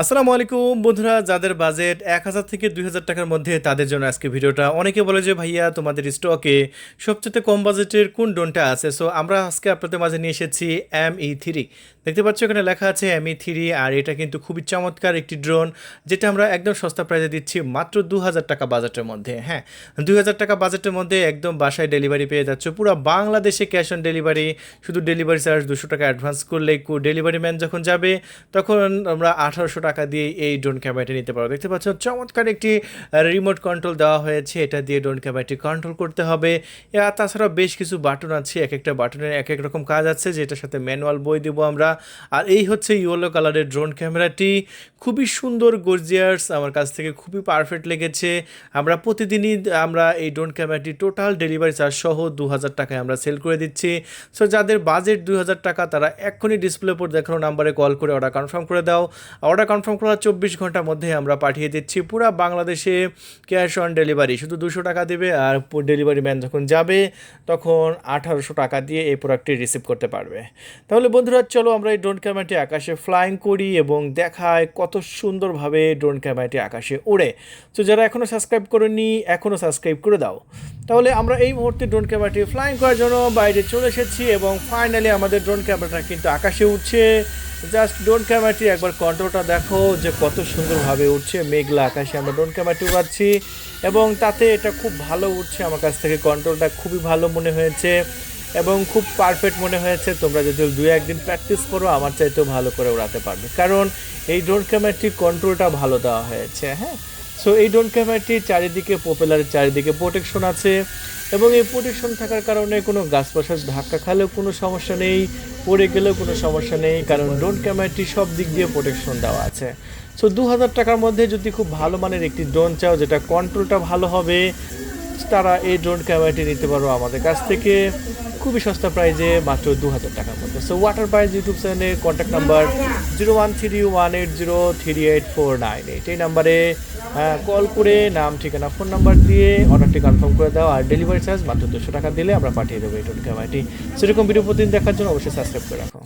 আসসালামু আলাইকুম বন্ধুরা, যাদের বাজেট এক হাজার থেকে দুই হাজার টাকার মধ্যে, তাদের জন্য আজকে ভিডিওটা। অনেকে বলে যে, ভাইয়া, তোমাদের স্টকে সবচেয়ে কম বাজেটের কোন ড্রোনটা আছে? সো আমরা আজকে আপনাদের মাঝে নিয়ে এসেছি এম ই থ্রি দেখতে পাচ্ছ, এখানে লেখা আছে এম ই থ্রি আর এটা কিন্তু খুবই চমৎকার একটি ড্রোন যেটা আমরা একদম সস্তা প্রাইজে দিচ্ছি মাত্র দু হাজার টাকা বাজেটের মধ্যে। হ্যাঁ দুই হাজার টাকা বাজেটের মধ্যে একদম বাসায় ডেলিভারি পেয়ে যাচ্ছে। পুরো বাংলাদেশে ক্যাশ অন ডেলিভারি শুধু ডেলিভারি চার্জ দুশো টাকা অ্যাডভান্স করলে ডেলিভারি ম্যান যখন যাবে, তখন আমরা আঠারোশো টাকা দিয়ে এই ড্রোন ক্যামেরাটি নিতে পারব দেখতে পাচ্ছ চমৎকার একটি রিমোট কন্ট্রোল দেওয়া হয়েছে। এটা দিয়ে ড্রোন ক্যামেরাটি কন্ট্রোল করতে হবে। আর তাছাড়া বেশ কিছু বাটন আছে। এক একটা বাটনের এক এক রকম কাজ আছে, যেটার সাথে ম্যানুয়াল বই দেবো আমরা। আর এই হচ্ছে ইয়েলো কালারের ড্রোন ক্যামেরাটি খুবই সুন্দর গর্জিয়ার্স আমার কাছ থেকে খুবই পারফেক্ট লেগেছে। আমরা প্রতিদিনই, আমরা এই ড্রোন ক্যামেরাটি টোটাল ডেলিভারি চার্জ সহ দু হাজার টাকায় আমরা সেল করে দিচ্ছি। সো যাদের বাজেট দুই হাজার টাকা, তারা এক্ষুনি ডিসপ্লে উপর দেখানো নাম্বারে কল করে অর্ডার কনফার্ম করে দাও। অর্ডার কনফার্ম করার চব্বিশ ঘণ্টার মধ্যে আমরা পাঠিয়ে দিচ্ছি। পুরো বাংলাদেশে ক্যাশ অন ডেলিভারি। শুধু দুশো টাকা দেবে আর ডেলিভারি ম্যান যখন যাবে, তখন আঠারোশো টাকা দিয়ে এই প্রোডাক্টটি রিসিভ করতে পারবে। তাহলে বন্ধুরা, চলো আমরা এই ড্রোন ক্যামেরাটি আকাশে ফ্লাইং করি এবং দেখায় কত সুন্দরভাবে ড্রোন ক্যামেরাটি আকাশে ওড়ে। তো যারা এখনও সাবস্ক্রাইব করেনি এখনও সাবস্ক্রাইব করে দাও। তাহলে আমরা এই মুহূর্তে ড্রোন ক্যামেরাটি ফ্লাইং করার জন্য বাইরে চলে এসেছি এবং ফাইনালি আমাদের ড্রোন ক্যামেরাটা কিন্তু আকাশে উঠছে জাস্ট ড্রোন ক্যামেরাটি একবার কন্ট্রোলটা দেখো যে কত সুন্দরভাবে উঠছে, মেঘলা আকাশে আমরা ড্রোন ক্যামেরাটি উড়াচ্ছি এবং তাতে এটা খুব ভালো উঠছে আমার কাছ থেকে, কন্ট্রোলটা খুবই ভালো মনে হয়েছে এবং খুব পারফেক্ট মনে হয়েছে। তোমরা যদি দু একদিন প্র্যাকটিস করো, আমার চাইতেও ভালো করে উড়াতে পারবে। কারণ এই ড্রোন ক্যামেরাটির কন্ট্রোলটা ভালো দেওয়া হয়েছে হ্যাঁ? সো এই ড্রোন ক্যামেরাটির চারিদিকে পপুলারের চারিদিকে প্রোটেকশন আছে এবং এই প্রোটেকশন থাকার কারণে কোনো গাছ পাশাস ধাক্কা খালেও কোনো সমস্যা নেই, পড়ে গেলেও কোনো সমস্যা নেই, কারণ ড্রোন ক্যামেরাটি সব দিক দিয়ে প্রোটেকশন দেওয়া আছে। সো দু হাজার টাকার মধ্যে যদি খুব ভালো মানের একটি ড্রোন চাও যেটা কন্ট্রোলটা ভালো হবে, তারা এই ড্রোন ক্যামেরাটি নিতে পারো আমাদের কাছ থেকে। খুবই সস্তা প্রাইজে মাত্র দু হাজার টাকার মধ্যে। সো ওয়াটার প্রাইজ ইউটিউব চ্যানেলের contact number zero one three one eight zero three eight four nine eight এই নাম্বারে কল করে নাম, ঠিকানা ফোন নাম্বার দিয়ে অর্ডারটি কনফার্ম করে দাও আর ডেলিভারি চার্জ মাত্র দুশো টাকা দিলে আমরা পাঠিয়ে দেবো এই ড্রোন ক্যামেরাটি সেরকম ভিডিও প্রতিদিন দেখার জন্য অবশ্যই সাবস্ক্রাইব করে রাখো।